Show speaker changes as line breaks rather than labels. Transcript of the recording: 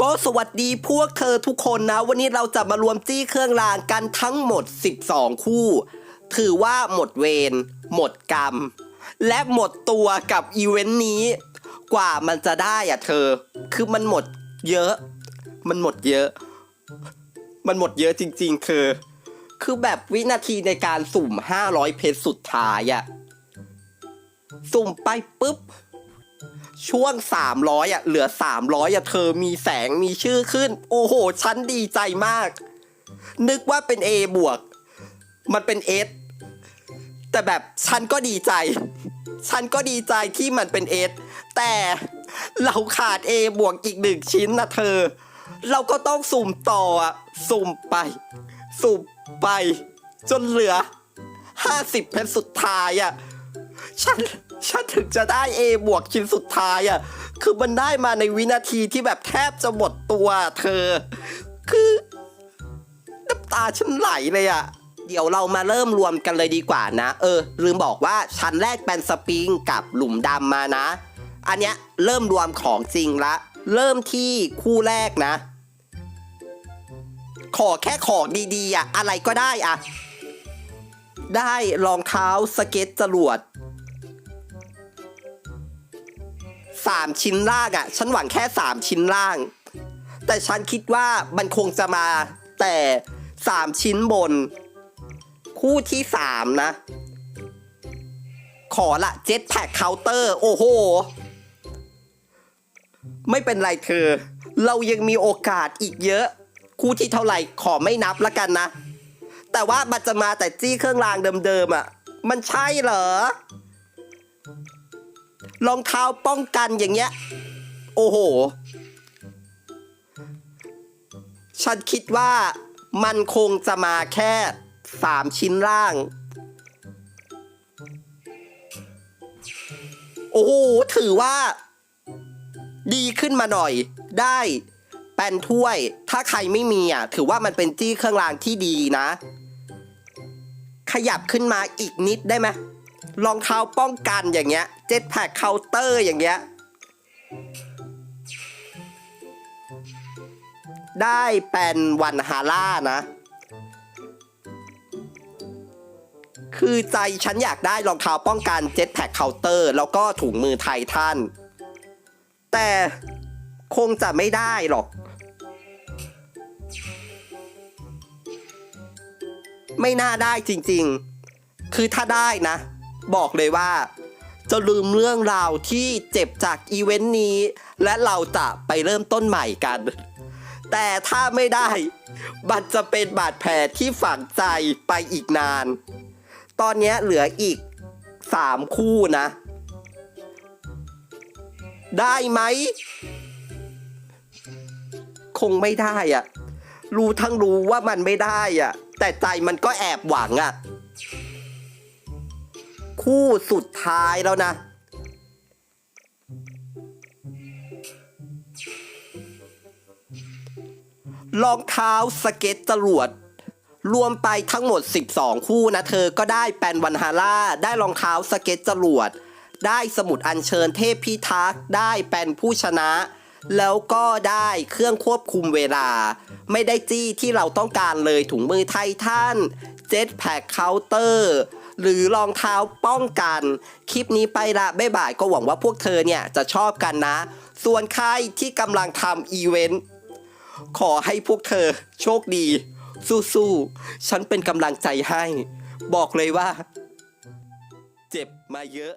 ก็สวัสดีพวกเธอทุกคนนะ วันนี้เราจะมารวมจี้เครื่องรางกันทั้งหมด 12 คู่ ถือว่าหมดเวรหมดกรรม และหมดตัวกับอีเวนต์นี้ กว่ามันจะได้อะเธอ คือมันหมดเยอะ มันหมดเยอะ มันหมดเยอะจริงๆเธอคือแบบวินาทีในการสุ่ม 500 เพชรสุดท้ายอะสุ่มไปปุ๊บ ช่วง 300อะเหลือ 300อะเธอมีแสงมีชื่อขึ้น โอ้โห ฉันดีใจมาก นึกว่าเป็น A บวก มันเป็น S แต่แบบฉันก็ดีใจ ฉันก็ดีใจที่มันเป็น S แต่เราขาด A บวกอีกหนึ่งชิ้นนะเธอ เราก็ต้องสุ่มต่ออะสุ่มไป สุ่มไป จนเหลือ 50เพชรสุดท้ายอะ ฉันฉันถึงจะได้ A บวกชิ้นสุดท้ายอะ่ะ คือมันได้มาในวินาทีที่แบบแทบจะหมดตัวเธอ คือน้ำตาฉันไหลเลยอะ่ะ เดี๋ยวเรามาเริ่มรวมกันเลยดีกว่านะ เออ ลืมบอกว่าชั้นแรกเป็นสปริงกับหลุมดำมานะ อันเนี้ยเริ่มรวมของจริงละ เริ่มที่คู่แรกนะ ขอแค่ของดีๆอะ อะไรก็ได้อะ ได้รองเท้าสเก็ตจรวด สามชิ้นล่างอะ่ะ ฉันหวังแค่สามชิ้นล่าง แต่ฉันคิดว่ามันคงจะมาแต่สามชิ้นบน คู่ที่สามนะ ขอละเจ็ตแพ็คเคาน์เตอร์ โอ้โห ไม่เป็นไรเธอ เรายังมีโอกาสอีกเยอะ คู่ที่เท่าไหร่ขอไม่นับละกันนะ แต่ว่ามันจะมาแต่จี้เครื่องรางเดิมๆอะ่ะ มันใช่เหรอ รองเท้าป้องกันอย่างเงี้ย โอ้โห ฉันคิดว่ามันคงจะมาแค่สามชิ้นล่าง โอ้โห ถือว่า ดีขึ้นมาหน่อย ได้แป้นถ้วย ถ้าใครไม่มีอะ ถือว่ามันเป็นจี้เครื่องรางที่ดีนะ ขยับขึ้นมาอีกนิดได้ไหม รองเท้าป้องกันอย่างเงี้ยเจ็ตแพคเคาน์เตอร์อย่างเงี้ยได้เป็นวันฮาร่านะ คือใจฉันอยากได้รองเท้าป้องกันเจ็ตแพคเคาน์เตอร์แล้วก็ถุงมือไทยทันแต่คงจะไม่ได้หรอก ไม่น่าได้จริงๆ คือถ้าได้นะ บอกเลยว่า จะลืมเรื่องราวที่เจ็บจากอีเวนต์นี้ และเราจะไปเริ่มต้นใหม่กัน แต่ถ้าไม่ได้มันจะเป็นบาดแผลที่ฝังใจไปอีกนาน ตอนนี้เหลืออีกสามคู่นะ ได้ไหม คงไม่ได้อะรู้ทั้งรู้ว่ามันไม่ได้อะแต่ใจมันก็แอบหวังอะ คู่สุดท้ายแล้วนะ รองเท้าสเก็ตจรวด รวมไปทั้งหมด 12 คู่นะ เธอก็ได้แปนวันฮาร่า ได้รองเท้าสเก็ตจรวด ได้สมุดอัญเชิญเทพพิทักษ์ ได้แปนผู้ชนะแล้วก็ได้เครื่องควบคุมเวลา ไม่ได้จี้ที่เราต้องการเลยถุงมือไททันเจ็ตแพคเคาน์เตอร์ หรือรองเท้าป้องกัน คลิปนี้ไปละบ๊ายบายก็หวังว่าพวกเธอเนี่ยจะชอบกันนะ ส่วนใครที่กำลังทำอีเวนต์ขอให้พวกเธอโชคดี สู้ๆ ฉันเป็นกำลังใจให้ บอกเลยว่า เจ็บมาเยอะ